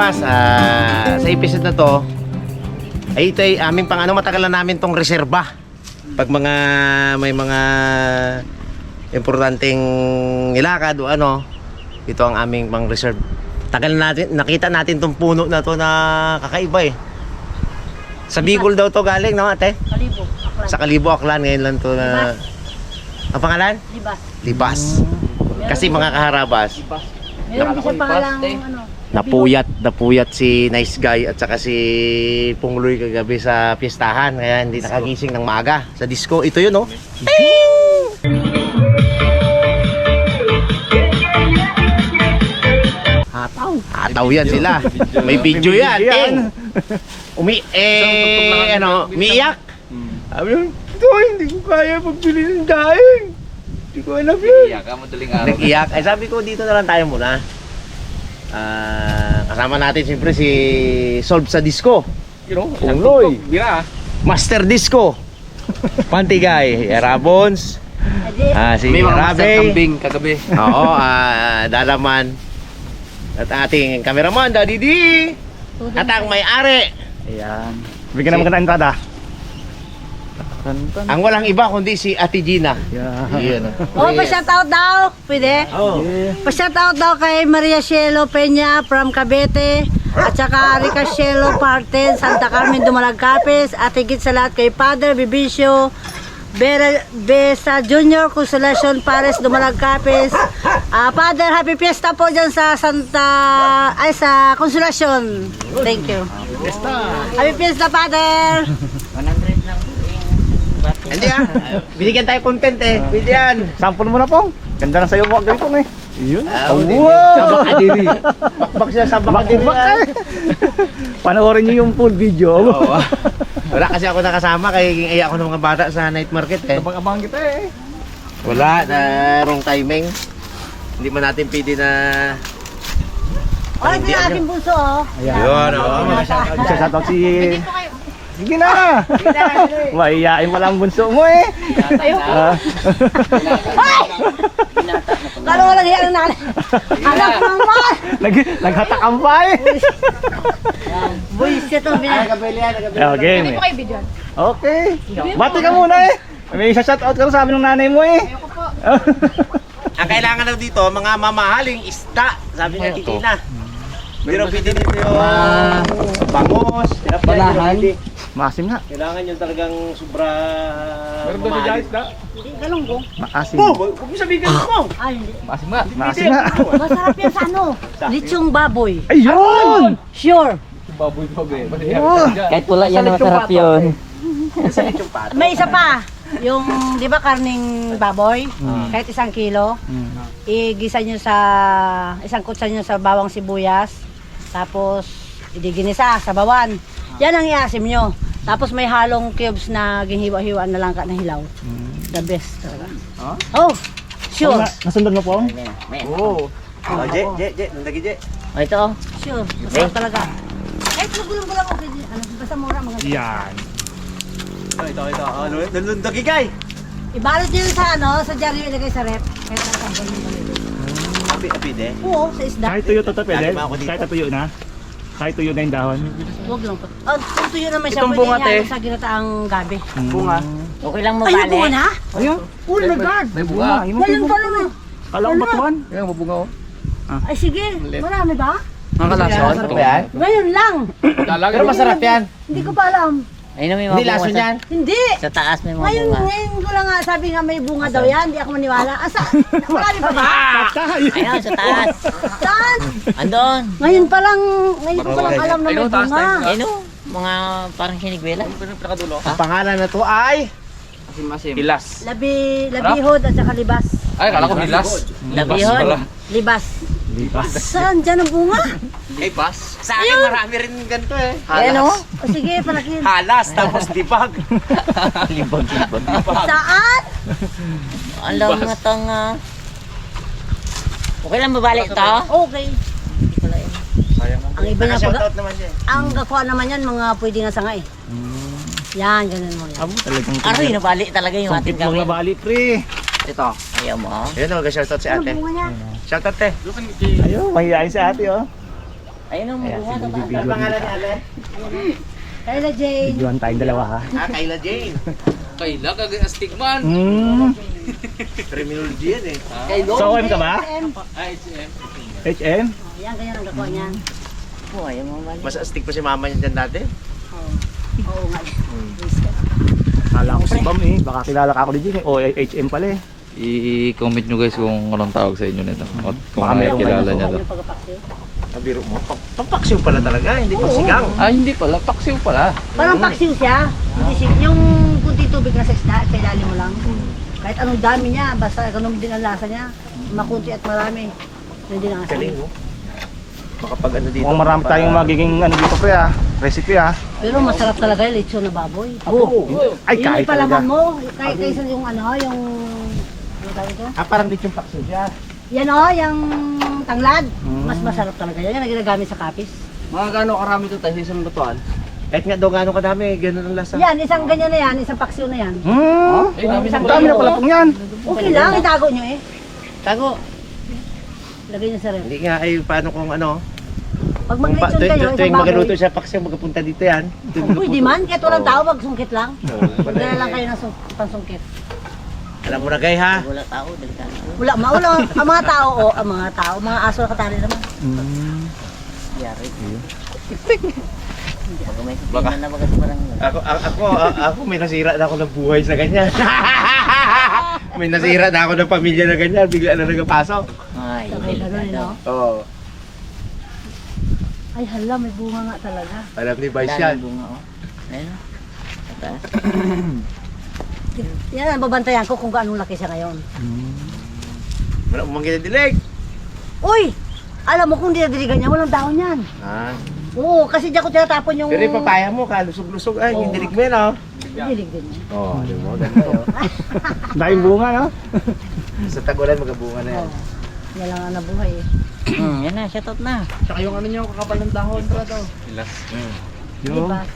karabas. Ah, sa episode na to, ay ito ay aming pang ano, matagal na namin tong reserba. Pag mga may mga importanteng nilakad o ano, ito ang aming pang reserve. Tagal na natin, nakita natin tong puno na to na kakaiba eh. Sa Bicol daw to galing, no ate? Kalibo. Aklan. Sa Kalibo, Aklan, ngayon lang to na... Ang pangalan? Libas. Libas. Kasi mga kaharabas, Meron din siya pangalang ano. Napuyat, napuyat si Nice Guy at saka si Pungloy kagabi sa piestahan. Kaya hindi nakagising ng maaga sa disco. Ito yun, oh. Hataw. Hataw yan sila. May video yan. Ting. Umi, eh, ano, umiiyak. Sabi yun, ito, hindi ko kaya pagbili ng daing. Hindi ko alam yun. Iya ka, madaling araw. Nag-iyak. Ay sabi ko dito na lang tayo muna. Ah, kasama natin siyempre si Solve sa Disco. You know, Ungloy. Bira. Master Disco. Pantigay, Rabons, ah, si May mga master Rabe. kambing kagabi. Oo, ah, Dalaman. At ating cameraman, Daddy D. At ang may-ari. Ayan. Bigyan naman ka ng entrada. Ang walang iba kundi si Ate Gina. Yeah. Oh, pa-shoutout daw. Pwede? Oh. Pa-shoutout daw kay Maria Cielo Peña from Cavite. At saka Rica Cielo Parten, Santa Carmen Dumalagcapes. At higit sa lahat kay Father Bibicio. Bera, Besa Junior Consolacion Pares Dumalagcapes. Ah, Father, happy fiesta po dyan sa Santa, ay sa Consolacion. Thank you. Happy fiesta, Father. Hindi ah. Binigyan tayo content eh. Pwede yan. Sample mo na po. Ganda na sa'yo mo. Ganito eh. Yun. Ah, wow! Kadiri. Bakbak siya sa. Bakbak eh. Panoorin niyo yung full video. Oo. Wala kasi ako nakasama kaya iya ako ng mga bata sa night market eh. Abang-abang kita eh. Wala na wrong timing. Hindi man natin pwede na Oh, ito yung ating bunso, oh. Yun, oo. mga shoutout Isa dyan. shoutout si... Sige na! Maiyain pala ang bunso mo eh. Ah. Lalo wala niya ang nanay. Anak naman! Nag, naghatakam pa eh. Boys, ito Ah. Yeah, game eh. Okay. Bati ka muna eh. May isa shoutout ka sa amin ng nanay mo eh. Ang kailangan daw dito, mga mamahaling isda. Sabi niya Titina. Pero pwede dito yung bangos. Balahan. Maasim nga. Kailangan yung talagang sobra Meron doon mamahalin. isda. Hindi, galunggong. Maasim. Oh, huwag mo sabihin ganun mo. Ay, hindi. Masim nga. Maasim nga. Masarap yan sa ano? Litsong baboy. Ayun! Sure. Baboy baboy. Oh. Kahit wala yan, masarap yun. Sa. May isa pa. Yung, di ba, karning baboy, kahit isang kilo, igisa nyo sa, isang kutsa nyo sa bawang sibuyas, tapos, idiginisa sa bawan. Yan ang iasim nyo. Tapos may halong cubes na ginihiwa-hiwaan na lang ka na hilaw. The best talaga. Oh, sure. Na, nasundan mo po? Oo. Oh, Je, Je, Je, nandagi Je. O ito, oh. Sure. Masarap talaga. Kahit magulang-gulang okay din. Ano, basta mura mga Yan. Ito, ito, ito. Oh, nandagi kay. Ibalot nyo yun sa ano, sa dyaryo ilagay sa rep. Kahit ang mo Api, api de. Oo, sa isda. Kahit tuyo to to pwede? Kahit tuyo na? Kahit tuyo na yung dahon? Huwag lang po. Oh, kung tuyo naman siya, Itong pwede bunga, niya te. sa ginataang gabi. Bunga. Okay lang mo Ayun, bale. bunga na? Ayun. Oh my God! May bunga. Ayun Walang po. pala na. Kala ko batuan. Yan, mabunga oh. Ay sige, marami ba? Nakakalason. Masarap yan? Ngayon lang. Pero masarap yan. Hindi ko pa alam. Ayun may mga Hindi bunga laso sa, niyan. Hindi. sa taas may mga Ngayon, bunga. ngayon ko lang nga sabi nga may bunga daw yan. Hindi ako maniwala. Asa? Marami pa ba? Ayun, sa taas. Saan? Andon. Ngayon pa lang, ngayon ko pa lang alam na may bunga. Ayun, oh. Mga parang sinigwela. Ang pangalan na to ay Masim masim. Hilas. Labi, labihod at saka libas. Ay, kala ko hilas. Labihon. pala. Libas. Saan dyan ang bunga? Ay, bas. Sa akin marami rin ganito eh. Ayan, oh. O sige, palakin. Halas tapos dipag. Libag, libag. Saan? Alam nga tong... ah. Okay lang mabalik to? Okay. Ang iba niya pag... Shoutout naman siya. Ang gakuha naman yan, mga pwede nga sanga eh. Yan, ganun mo yan. Abo talagang Aroy, nabalik talaga yung ating Kumpit mo gawin. na bali pre. Ito. Ayaw mo, oh. Ayun, mag-shoutout si Ano ate. bunga niya? Shoutout te. Ayun, mahihayin si ate oh. Ayun ang Ayan, si diba? Bibi Bibi. Kayla Jane. Videoan tayong dalawa ha. Ah, Kayla Jane. Kailan ka astigman. Hmm. Criminology yan eh. Kay So, OM ka ba? M. Ay, HM. HM? Yan, ganyan ang gawa niyan. Oh, ayaw mo balik. Mas astig pa si mama niya dyan dati. Oo nga. Kala ko si Bam eh. Baka kilala ka ako Jing eh. O HM pala eh. I-comment nyo guys kung anong tawag sa inyo nito. At kung Baka meron nakikilala kayo. niya to. Nabiro mo. Pam- Pampaksiw pala talaga, hindi pa sigang. Ah, hindi pala. Paksiw pala. Parang paksiw siya. Hindi siya. Yung kunti tubig na sa isda, sa ilalim mo lang. Kahit anong dami niya, basta ganun din ang lasa niya. Makunti at marami. Hindi na kasi. Galing mo. Makapag ano dito. Mukhang marami tayong magiging ano dito pre ah. Recipe ah. Pero masarap talaga yung lechon na baboy. Oo. Ay, Yung kahit palaman talaga. mo, kahit kaysa yung ano, yung... Ano tawag ito? Ah, parang dito yung paksiw siya. Yan o, yung tanglad. Mm. Mas masarap talaga yan. Yan ang ginagamit sa kapis. Mga gano'ng karami ito tayo sa isang lutuan? Kahit nga daw gano'ng kadami, ganun ang lasa. Yan, isang ganyan na yan, isang paksiw na yan. Hmm. Ay, dami Ang dami na pala pong yan. Okay lang, itago nyo eh. Tago. Lagay nyo sa ref. Hindi nga ay paano kung ano. Pag Kung pa, mag-lechon tuwing, kayo, tuwing, isang tuwing magaluto baboy. siya paksiw, magapunta dito yan. Tuwing Uy, di man, kahit walang tao, magsungkit lang. Oo, wala Magdala lang eh. kayo ng sung- pansungkit. Alam mo na gay ha. Wala tao, delikado. Wala, maulo, ang mga tao, o, ang mga tao, mga aso na katali naman. Hmm. Yari. Baka Ako, ako, ako may nasira na ako ng buhay sa ganyan. may nasira na ako ng pamilya na ganyan, bigla na nagpasok. Ay, eh, no? Oo. Ay, hala, may bunga nga talaga. Alam ni Vice yan. Daming bunga, oh. Ayun, oh. Sa taas. Yan ang babantayan ko kung gaano laki siya ngayon. Wala mo mangkin dilig. Uy! Alam mo kung dinadiligan niya, walang dahon yan. Ah. Oo, kasi diyan ko tinatapon yung... Pero yung papaya mo, kalusog-lusog. Ay, Oo. yung dilig mo yan, oh. Dilig din niya. Oo, oh, alam mo, ganito. Dahil bunga no? Sa tagulan, magabunga na yan. Oo. Yan lang ang nabuhay eh. Hmm, yan na, shoutout na. Tsaka yung ano niyo, kakapal ng dahon, brado. Ilas. Di Yung, ba?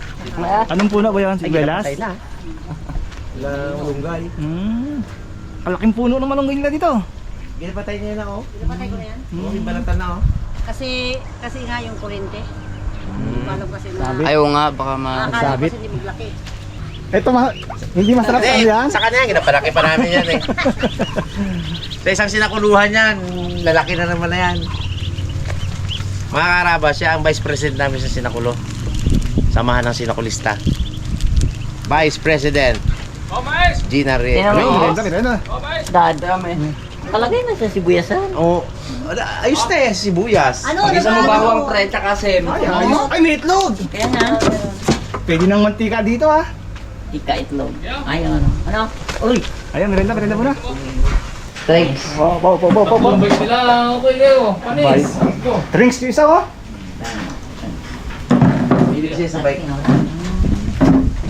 anong puno ba yan? Ay, na. Wala malunggay. Hmm. Kalaking puno ng malunggay nila dito. Ginapatay niya na, oh. Pinapatay ko na yan. Oh, may balatan na, oh. Kasi, kasi nga yung kurente. Paano kasi na... Sabi. Ayaw nga, baka ma... Akala ko sabit. kasi hindi maglaki. Ito ma- hindi masarap sa yan? Sa kanya, ginapalaki pa namin yan, eh. sa isang sinakuluhan yan, lalaki na naman na yan. Mga karaba, siya ang vice president namin sa sinakulo. Samahan ng sinakulista. Vice President. Gina Re. Tingnan mo. Reyes. Ganda, ganda. Dad. Kalagay na sa sibuyasan. Oh, ala, ayos na eh, sibuyas. Ano? Pag-isa mo ano? bawang pre, tsaka sem. Ay, ayos. Ay, may itlog. Kaya nga. Pwede ng mantika dito ah. Ika itlog. Ayun. Ano? Uy. Ayan, merenda, merenda muna. Thanks. Oh, po, po, po, po, po. Boys sila, okay kayo. Bye. Drinks yung isa oh. Hindi kasi sa bike.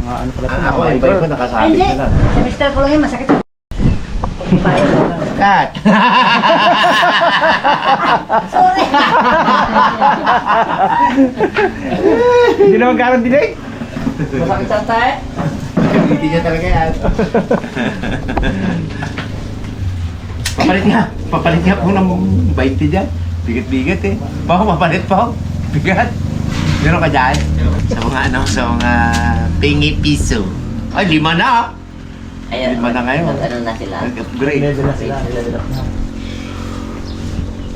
Mga ano pala ito, Ah, ako, mga ko fiber. Ay, nakasabit hindi. na lang. Sa mister ko lang yun, masakit. Cut! Sorry. Hindi naman karon dinig. Masakit sa tayo? Hindi niya talaga yan. papalit nga. Papalit nga po ng 20 dyan. Bigat-bigat eh. Baka mapalit pa. Bigat. Meron ka dyan? Sa mga ano, sa mga pingi piso. Ay, lima na ah. Ayun. Lima na ngayon. Ano na sila? Nag-upgrade. Level na sila.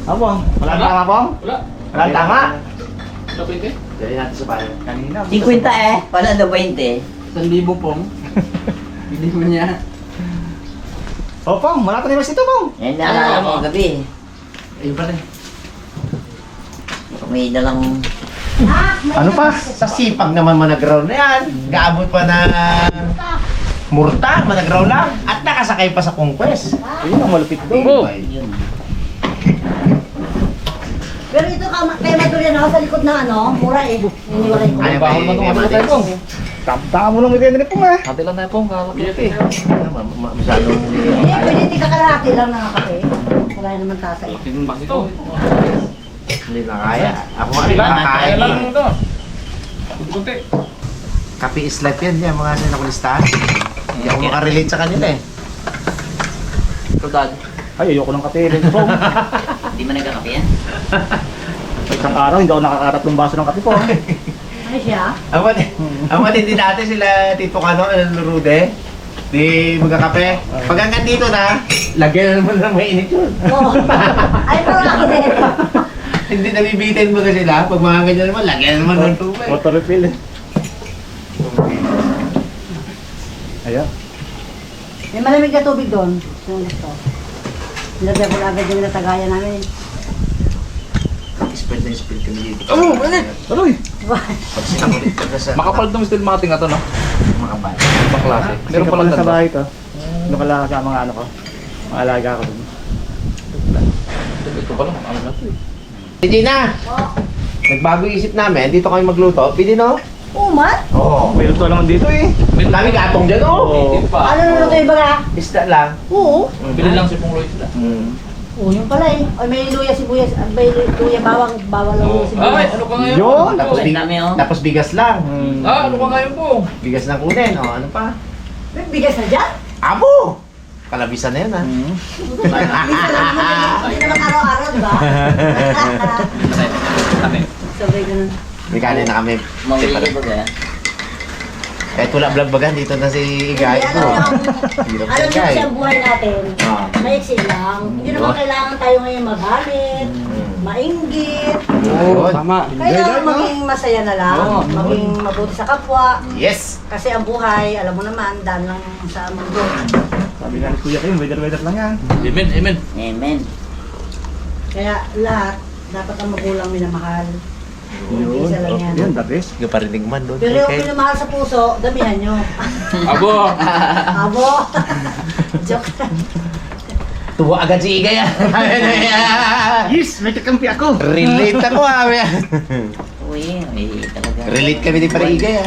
Abong, wala na tama bong? Wala. Wala tama. Lapit eh. Dali natin sa bayan. Kanina. 50 eh. Wala na 20. Isang libo pong. Bili mo niya. Oh, Pong, wala pa ito, Pong. Yan na alam mo gabi. Ayun pala eh. May dalang Ano pa? Sa sipag naman managraw na yan. Gaabot pa na murta, managraw lang. At nakasakay pa sa conquest. Ayun ang malupit doon. Oh. Pero ito ka, kay Madurian ako sa likod na ano, mura eh. Niniwalay ko. Ay, man may itong ano tayo mali. pong. Tama mo lang may ganyan Pong ah. Hati lang tayo pong, kalapit eh. Ma- ma- Masyadong... Hindi, pwede hindi ka kalahati lang ng kape. Wala naman tasa eh. Tingnan ba ito? Hindi na kaya. Ako nga rin Kaya makakain. lang ito. Kunti. Kape is life yan, yan mga sinakulistahan. Hindi ako makarelate sa kanila eh. Ito dad. Ay, ayoko ng kape rin, Pong. Hindi mo nagkakape yan? Isang araw, hindi ako nakakatatlong baso ng kape po. Ano siya? Ang mat ang matindi dati sila Tito Kano, ano, Rude. Di magkakape. Pag hanggang dito na, lagyan na naman ng mainit yun. Oo. Ay, parang din. Hindi nabibitin mo kasi sila. Pag mga ganyan naman, lagyan na naman ng tubig. Water refill. eh. Ayan. May malamig na tubig doon. Yung gusto. Nilagyan ko na agad yung natagayan namin. Spread na spread kami dito. Oh, ano? Ka sa Makapal tong steel mating ato, no? makapal. Ibang klase. Meron Meron palang sa ganito. bahay to. Doon ka lang sa mga ano ko. Mga alaga ko dun. Ito pa lang, ano na eh. Si Gina! Nagbago yung isip namin, dito kami magluto. Pwede no? Umat? Oo. May luto naman dito eh. Ang dami gatong dyan, oh! Oo. pa. Ano nung yung baga? Isda lang. Oo. Bili lang si Pong Lloyd sila. Mm. Oo, yung pala eh. Ay, may luya sibuyas. Ay, may luya bawang. Bawal lang Oh. sibuyas. Ay, ano ka ngayon? Yun! Tapos, Ang big, dami, oh. tapos bigas lang. Hmm. Ah, ano ka ngayon po? Bigas lang kunin. O, ano pa? May bigas na dyan? Abo! Kalabisan na yun, ha? Hmm. Lang mo. Hindi naman araw-araw, ba? Kami. Sabay ganun. May kanin na kami. Mawili ba kaya? Kahit wala vlog-bagan, dito na si Igay. Hindi, alam mo, Hirap alam niyo kasi ang buhay natin, Ah. maiksi lang. Hindi naman kailangan tayo ngayon magalit, Mm. mainggit. Yun. Tama. Kailangan maging masaya na lang, Oo. maging mabuti sa kapwa. Yes! Kasi ang buhay, alam mo naman, daan lang sa mundo. Sabi nga ni Kuya Kim, weather-weather lang yan. Amen, amen. Amen. Kaya lahat, dapat ang magulang minamahal. Yun. Isa lang yan. Yun, the best. Hindi pa rinig man doon. Pero yung minamahal sa puso, damihan nyo. Abo! Abo! Joke lang. Tuwa agad si Igay, ah. Yes! May kakampi ako! Relate ako, ah. Uy, uy, talaga. Relate kami din para Igay, ah.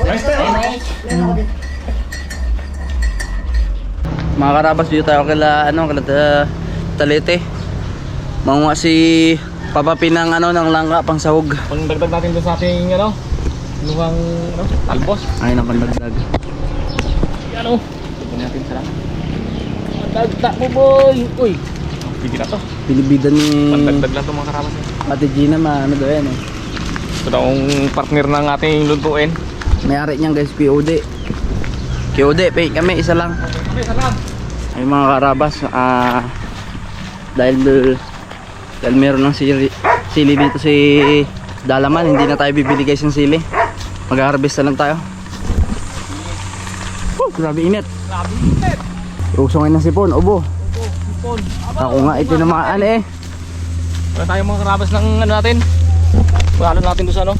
Master! Ay, may. Meron ako dito. Mga karabas, dito tayo kala, ano, kala uh, Talete. Mangunga si Papa Pinang, ano, ng langka pang sahog. Pang dagdag natin doon sa ating, ano, luwang, ano, albos. Ay, ng pandagdag. Ano? Tignan natin sila. Dagdag mo, boy! Uy! Pwede na to. Pinibidan ni Pandagdag lang to mga karabas. eh. Ate Gina, ma, ano daw yan eh. Ito daw partner ng ating lutuin. May-ari niyan guys, POD. POD, pay kami, isa lang. Ay mga karabas, ah dahil dahil meron ng sili, sili dito si Dalaman, hindi na tayo bibili guys ng sili. Mag-harvest na lang tayo. Oh, grabe init. Grabe init. Uso ngayon ng sipon, ubo. Ako nga itinamaan eh. Wala tayong mga karabas ng ano natin. Pagkalo natin doon sa ano.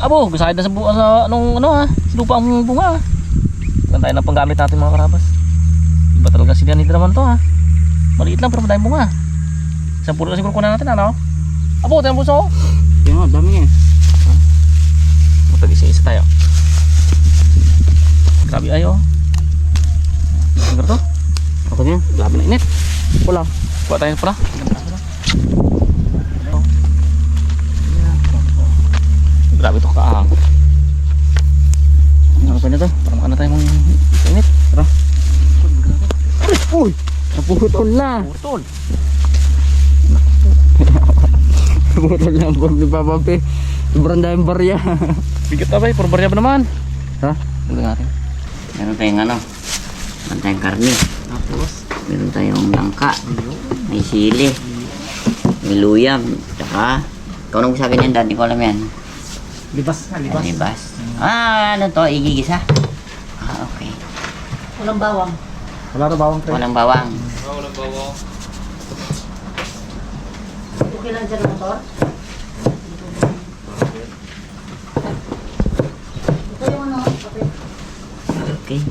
Abo, gusahin na sa, bu- sa anong ano ha. Sa lupa ang bunga. Wala tayo ng panggamit natin mga karabas. Talaga sila nila naman to ha. Maliit lang pero madaming bunga. Isang puro na siguro kunan natin ano. Abo, tayo puso. Kaya nga, dami nga eh. Matag isa-isa tayo. Grabe ayo. Ang to. Ako din, grabe na init. Wala. Kuha tayo pala. Grabe to kaahang. Ano pa na to? Parang ano tayo mong Uy! Naputol na! Putol. Naputol na bag ni Papa P. Sobrang daming barya. Bigat na ba? Puro barya ba naman? ha? Tignan natin. Meron tayong ano, meron tayong karni. Tapos, meron tayong langka. May sili. May luyang. Tsaka, ikaw nang sa akin yan, Dan. Hindi ko alam yan. Libas na, libas. Libas. Ah, ano to? Igigisa? Ah, okay. Walang bawang. Wala na bawang pre. Walang bawang. Okay lang dyan ang motor. Ito yung ano, okay. Okay.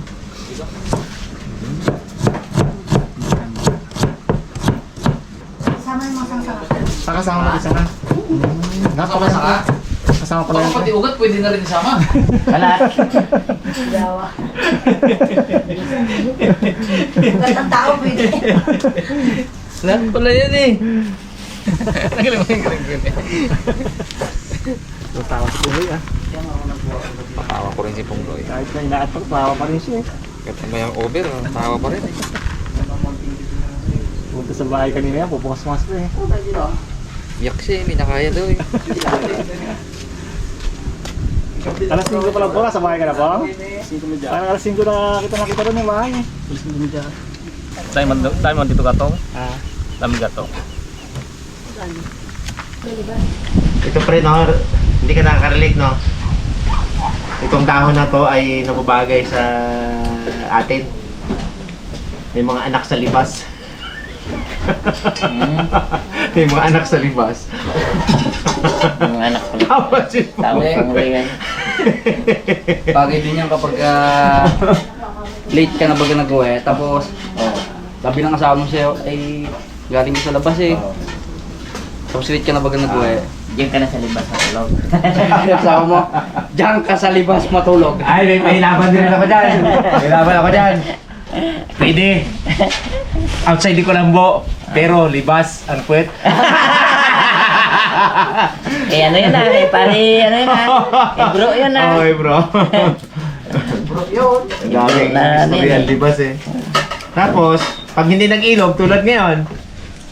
Sama yung mga sangsanga. Pakasama mo isa na. Nakapala sa ka? Kasama pala yan. ugat, pwede na rin isama. Kalat! Dawa. Lahat ng tao pwede. Lahat pala yan eh. Nagaling mo yung galing yun eh. Tawa si Puloy ah. Tawa ko rin si Pong Lloyd. Kahit na inaatpag, tawa pa rin siya eh. Kahit may ang over, tawa pa rin eh. Punta sa bahay kanina yan, pupukas-mas pa eh. Yak siya, hindi na kaya daw eh. Alas 5 pa lang po, sa bahay ka na po? 5 Parang alas 5 na kita nakita doon yung bahay. Tayo man, tayo man dito gatong. Ah. Dami gatong. Ito pre, no? Hindi ka nakaka-relate, no? Itong dahon na to ay nababagay sa atin. May mga anak sa libas. May mga anak sa libas. Yung anak ko. Tama si Tawag pang uwi yan. Bagay din yan kapag ah, late ka na baga nag-uwi, tapos oh, sabi ng asawa mo sa'yo, ay galing ka sa labas eh. Tapos late ka na baga nag-uwi. Diyan ka na sa libas sa tulog. Sabi ng asawa mo, diyan ka sa libas matulog. Ay, may, may laban din ako dyan. May laban ako dyan. Pwede. Outside di ko lang bo. Pero libas, ang puwet. eh ano yun ah, eh pare, ano yun ah. Eh bro yun ah. Okay, bro. bro, yun. Ang daming Na- istorya, libas eh. Tapos, pag hindi nag-ilog, tulad ngayon,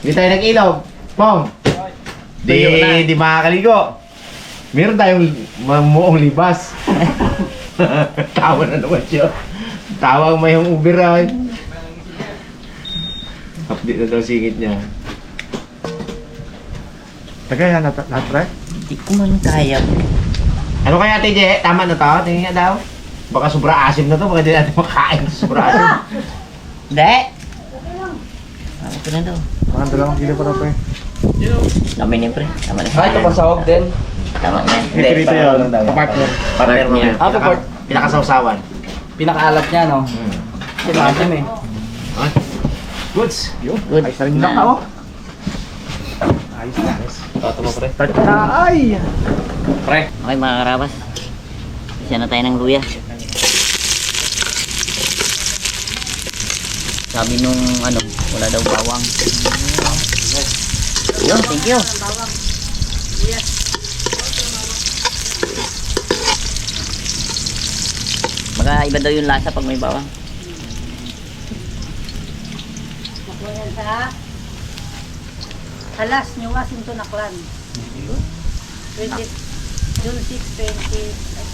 hindi tayo nag-ilog, pong, di, Tuyo na. di makakaligo. Meron tayong mamuong libas. Tawa na naman siya. Tawa ang may yung Uber ay. Update na daw singit niya. Tagay na lahat pre? Hindi ko man kaya. Ano kaya TJ? Tama na to? Tingin nga daw. Baka sobra asim na to, baka di natin makain sobra asim. Hindi. Ano ko na daw. Parang dalawang kilo pa na pre. Dami ni pre. Tama na. Ay, ito pasawag din. Tama na. Ito dito yun. Partner. Partner niya. Ah, Pinaka, pinakasawsawan. Pinakaalat niya, no? Kasi maasim eh. Goods. Good. Ayos na rin lang ako. Ayos na. ayos. Start na ay! Okay mga karabas. Isa na tayo ng luya. Sabi nung ano, wala daw bawang. Yun, thank you. Baka iba daw yung lasa pag may bawang. Nakuha yan sa Alas, New Washington, Aklan. 20, June 6, 20,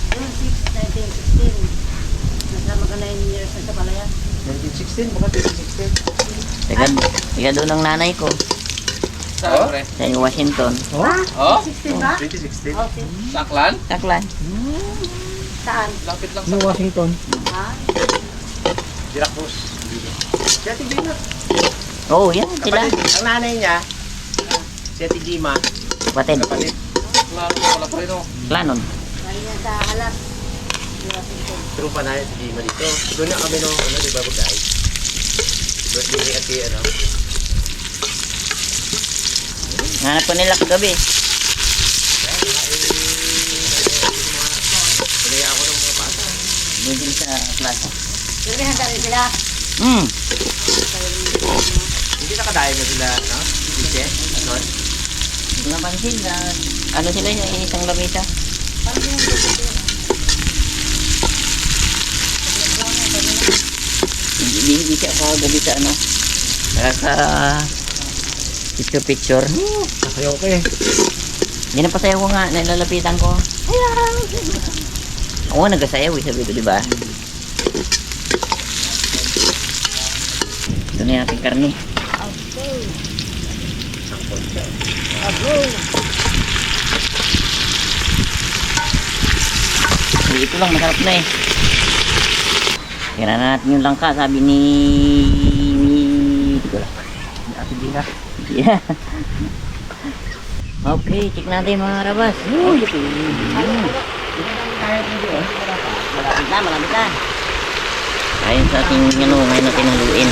June 6, 1916. Nasama ka 9 years na sa palayan. 1916, baka 2016. Teka, teka doon ng nanay ko. Saan, pre? Sa New Washington. Oh? 16 ba? 2016. Oh, si- Saklan? Taklan. Saan? Lapit lang New Washington. Ha? Syracuse. Si Ate Gima. Oo, oh, yan sila. Kapatid, ang nanay niya, si Ate Gima, Kapatid. kapatid. Klaro pala pre, no? Klanon. Galing yan sa Alas, New Washington. True pa na si Gima dito. Doon na kami nung, ano, di ba, bagay? Birthday ni Ate, ano? Hanap ko nila kagabi. Pinaya ako ng mga bata. Bumili sa plaza. Pero handa rin sila. Hmm. Hindi nakadayo na sila, no? Sige, ano? Hindi ko napansin na ano sila yung isang lamisa. Hindi, hindi siya kagabi sa ano. Kaka picture picture. Kasayaw ko eh. Hindi na pasayaw ko nga, nilalapitan ko. Ako nga nagasayaw eh, sabi ko, di ba? Ito na yung ating karne. Okay. Ito lang, masarap na eh. Tira na natin yung langka, sabi ni... ni... Hindi ko lang. Yeah. Okay, check natin mga rabas. Malapit na, malapit na. Ayon sa ating ano, ngayon natin haluin.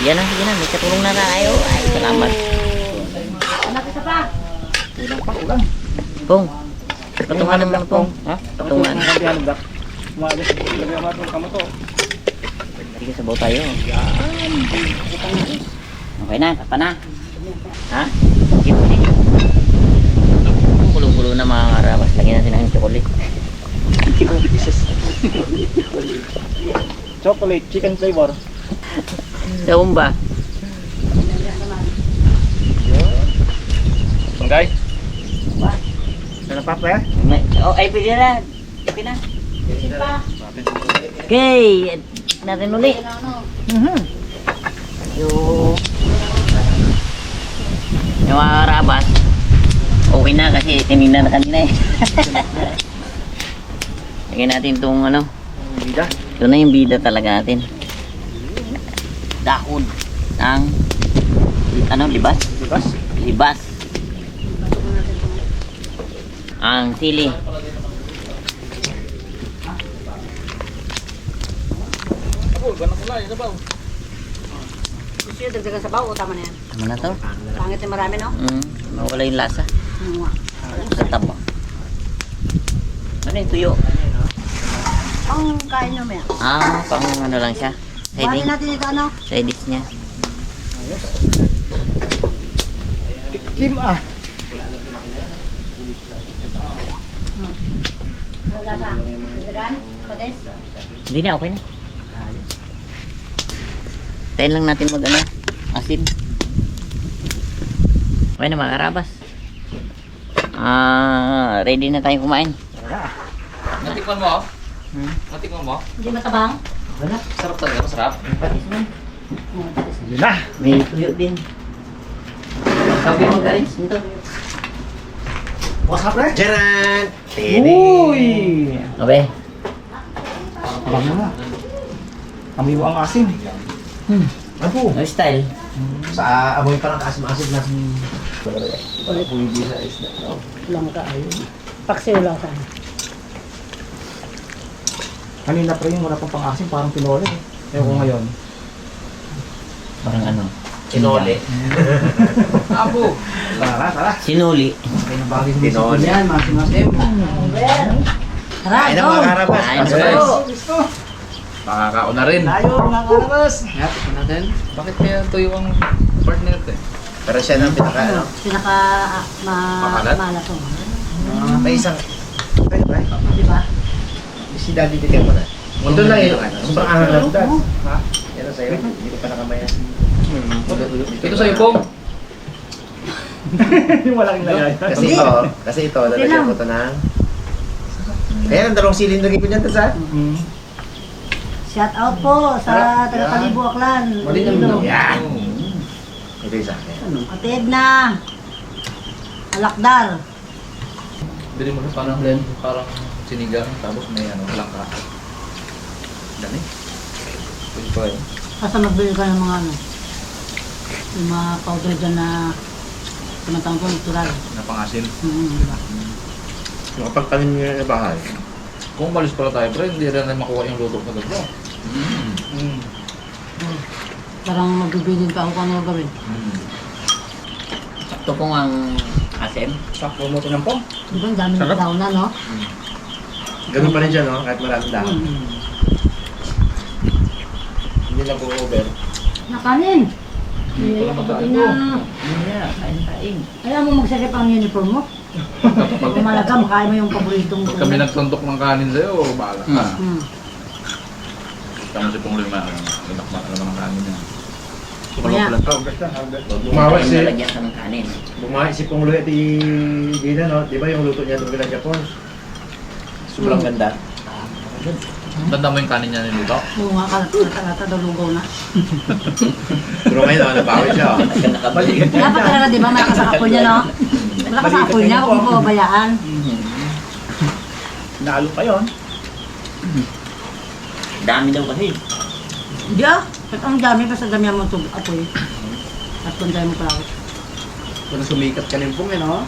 Yan na, sige na, may katulong na tayo. Ay, salamat. Pong. Patungan naman pong. Ha? Patungan. Umalis. Lagyan mo itong kamoto. Sige, sabaw tayo. Okay na, tapa na. Ha? Sige, sige. kulong-kulo na mga karabas. Lagyan natin ng chocolate. Chocolate, chicken flavor. Daon ba? Bangkay. Ano pa pre? May- Oh, ay, pwede na. Pwede na. Okay, natin uli. Yung... Yung mga karabas, okay na kasi tinignan na kanina eh. Lagyan natin itong ano. Bida. Ito na yung bida talaga natin. Dahon ng ano, libas? Libas? Libas. Ang sili. Gusto nyo dagdagan sa bawo, tama na yan. Tama na to. Pangit yung marami, no? Mm, mawala yung lasa. Mm. Sa taba. Ano yung tuyo? Ang kain nyo, Mea. Ah, pang ano lang siya. Side, natin ito, ano? side dish niya. Kim ah. Wala pa. Dagdagan? Pades? Hindi na, okay na. Tayin lang natin mag ano, asin. Okay na mga karabas. Ah, ready na tayong kumain. Natikman mo? Hmm? Natikman mo? Hindi matabang? Sarap talaga, masarap. Yun na. May tuyo din. Sabi mo guys, ito. Bukas ka pre? Charan! Uy! Okay. Parang mo na. Amoy mo ang asim. Ano? No style. Sa amoy parang kaasim-asim na. Lang ka, ayun. Paksiw lang ka. Kanina pre yung wala pang pang-asim, parang pinole. eh. Ewan ko ngayon. Parang ano? Sinole. Abo! Tara, tara. Sinuli. Bagay sa Pinole. yan, masim-masim. Tara, Ay na mga karabas. Kain na. na. Makakaon na rin. Tayo mga karabas. Nga, tikman natin. Bakit kaya tuyo ang partner ito eh? Pero siya nang pinaka ano. Pinaka ah, ma Makalat? malat to. May isang... Pwede ba? Di ba? Si Daddy Dikel mo na. Ito lang yun. Sobrang angal lang dad. Ha? Yan ang sa'yo. Hindi ko pa nakamayan. Ito sa'yo pong. yung walang lagay. Kasi ito, kasi ito, lalagyan ko ito ng... Kaya ang dalawang silindro ko niyan, Tazan. Mm. Shout out po sa taga Kalibo Aklan. Iloilo. Yan! Ito yung sa akin. Edna. Alakdar. Bili mo na parang, parang sinigang tapos may ano, langka. Dami. Pwede pa yun. Basta magbili ka ng mga ano. Yung mga powder dyan na tinatawag ko natural. Napangasin. Mm, di ba? Nakapagtanim niya sa bahay. Kung umalis pala tayo, pre, hindi rin na makuha yung luto ko doon. Mm. Parang magbibilin pa ako kung ano gawin. Sakto pong ang asim. Sakto mo ito ng pong. Di ba, ang dami ng tao na, no? Ganun pa rin siya, no? Kahit maraming dahon. Mm. Hindi na over. Nakanin! Hindi ako magkano. na. Yeah, kain-kain. Ayaw mo magsarap ang uniform mo. Pag umalaga, makain mo yung paboritong Pag kami nagtundok ng kanin sa'yo, bahala ka. Hmm. Tama si Pong Lima, tinakmak naman ang kanin niya. Bumawi si... Lalagyan ka ng kanin. Bumawi si Pong Luet i... Dina, no? Di ba yung luto niya doon sa Japon? Sobrang ganda. Tanda mo yung kanin niya niluto? oo nga, kalat-kalata daw lugaw na. Pero ngayon, oh, nabawi siya. oh. Ka nakabalik. Dapat talaga, di ba, malakas ang apoy niya, no? Malakas ang apoy niya, huwag mo pababayaan. Nalo pa yun. Dami daw kasi. Hindi ah, at ang dami, basta dami mo itong apoy. At kung dami mo palawit. Kung sumikat ka rin pong, eh, no?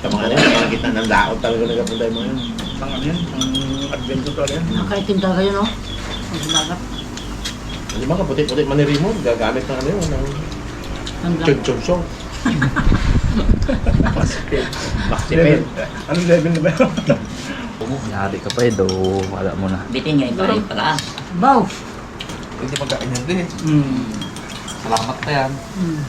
Sa mga ano, sa gitna ng daot talaga nagapunta mo yun. Ang ano yun, ang adventure talaga yan. Nakaitim talaga yun, no? Ang dagat. Di ba kaputi-puti maniri mo, gagamit ng ano yun, ng chug-chug-chug. Basket. Basket. Anong level na ba yun? Yari ka pa eh, do. Wala mo na. Bitin nga ito yung pala. Bow! Pwede magkain yan din. Hmm. Salamat na yan. Hmm.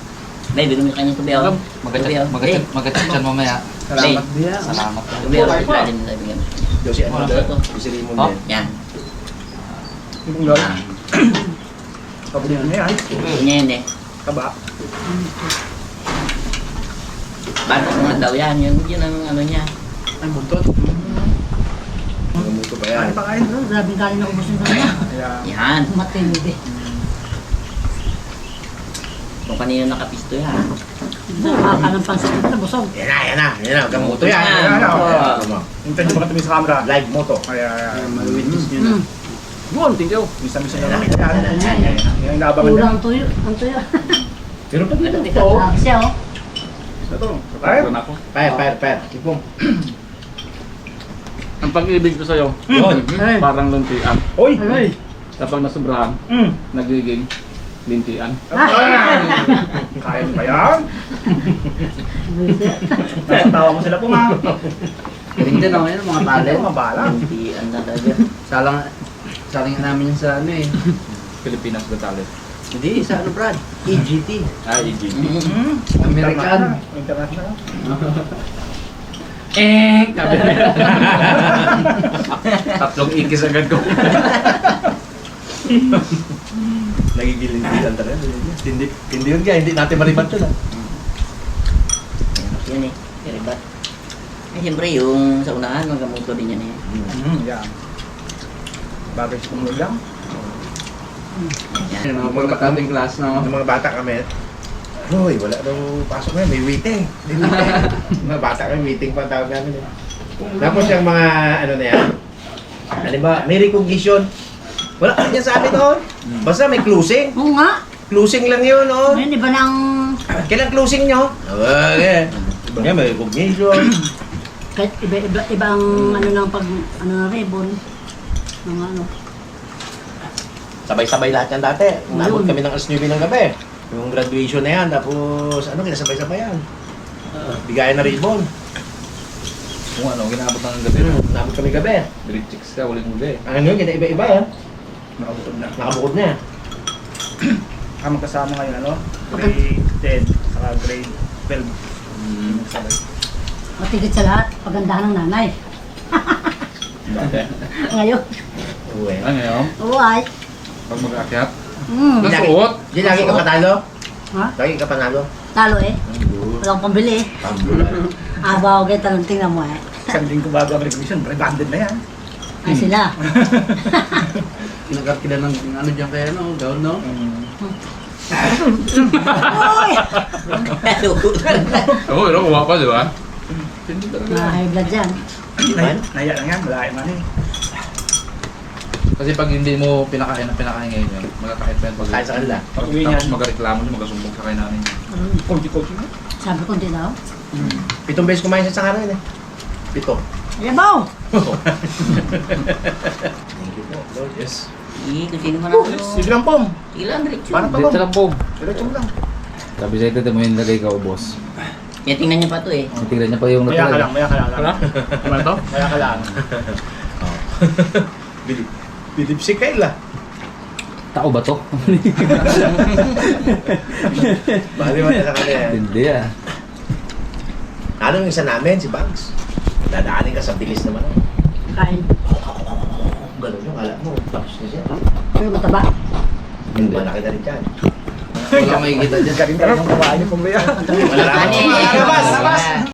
Bay, bigyan mo yung kanyang tubi, oh. Magachat, Tubi, oh. magachat, magachat yan mamaya. Salamat. Diya. Salamat. Tubi, oh. Ilalim na bigyan mo. Josie, ano Wala ba? to. Josie Limon Oh. din. Yan. Yung lol. Ah. Kapag yan yan. Ito niya yun eh. Kaba. Bato ko nga daw yan. Yun, yun ang ano niya. Ay, buntot. Namuto pa yan. Kain pa kain. Oh, Grabe kanin na ubos yung kanya. Kaya, Yan. Matindi. Kung kanino nakapisto yan. Nakaka ng pansit na busog. Yan na, yan na. Yan na, gamuto yan. Yan. Yan na. Oo. Tama. hintayin nyo ba kami sa camera? Live moto. Kaya, Ay, Maluwitis nyo na. Mm. Yun, thank you. misa-misa Yan na na, namin. yan na, yan na, yan na. Yan ang naabangan Kulang niya. ang tuyo. Ang tuyo. Pero pag ito, Ito. Ah, siya oh. Na ako. Fire, fire, fire. Ipong. Ang pag-ibig ko sa'yo, Yun. Parang luntian. Uy! Ay. Kapag nasubrahan, Mm. nagiging lintian. Kain pa yan. Tawa mo sila po ma. Galing din ako yun, mga talent. Mga bala. Hintian na talaga. Salang, saling namin yun sa ano eh. Pilipinas Got Talent. Hindi, sa ano Brad? EGT. Ah, EG. Mm. American. International. Eh, kabi Tatlong ikis agad ko. Nagigilintilan talaga. Hindi, hindi yun kaya, hindi natin maribat yun ah. Yan eh. Kiribat. Eh, siyempre yung sa unahan, magamuto din yan eh. Mm. Yan. Bagay sa kumulog lang. Yan. Yung mga pagkakating class na Ng mga bata kami, Hoy, wala daw pasok ngayon, may waiting. May waiting. mga bata kami, meeting pa ang tawag namin eh. Tapos yung mga, ano na yan, halimbawa, may recognition. Wala ka dyan sa amin noon. Basta may closing. Oo nga. Closing lang yun noon. Ngayon, iba na ang... Kailan closing nyo? Okay. Ngayon may recognition. Kahit iba, iba, iba ang ano ng pag... Ano na ribbon. Ng ano. Sabay-sabay lahat yan dati. Nabot Ayun. kami ng alas 9 ng gabi. Yung graduation na yan, tapos ano, kinasabay-sabay yan. Bigayan na ribbon. Kung ano, ginabot ng gabi. Hmm, nabot kami gabi. Great chicks ka, uling huli. Ano yun, kita iba-iba yan. Nakabutod na. Nakabukod na yan. Ah, magkasama ngayon ano? Grade 10 saka grade 12. Mm. Sabay. Matigit sa lahat. Pagandahan ng nanay. Ngayon. Uwe. Ano yun? Oo ay. Pag mag-akyat? Mm. Nasuot? Di lagi ka patalo? Ha? Lagi ka panalo? Talo eh. Walang pambili eh. Pambulan. Ah, bawa kayo tanong tingnan mo eh. Isang linggo bago ang recognition, branded na yan. Ay sila. kinakakila ng ano dyan kaya no, gown no? Mm. Uy! Oo, ano, kuha pa, di ba? Na high blood dyan. Nahiya lang yan, malayo man eh. Kasi pag hindi mo pinakain na pinakain ngayon yan, magkakait pa yan pag Kahit sa kanila. Pag uwi Tapos niyan, magreklamo niya, magkasumbong sa kainanin niya. konti-konti na. Sabi ko hindi daw. Pitong beses kumain siya sa kanan eh. Pito. Yabaw! Thank you po. Lord. Yes. Hindi, kung sino man ako. Sige lang pom. Sige lang, diretso. Paano pa Dito pom? lang po. Diretso lang. Sabi sa ito, mo yung lagay ka, boss. Kaya tingnan niyo pa to eh. Tignan niya pa yung Maya ka lang, maya ka lang. Ano? Ano to? Maya ka lang. Bilip. Bilip si Kayla. Tao ba to? Bali mo sa kanila. Hindi ah. Ano yung isa namin, si Bugs? Dadaanin ka sa bilis naman. Kain. Ganun yung alam mo. Tapos na siya. Pero mataba. Hindi. Malaki na rin dyan. Wala may kita dyan. Galing tayo ng babae niyo pong Wala Labas! labas.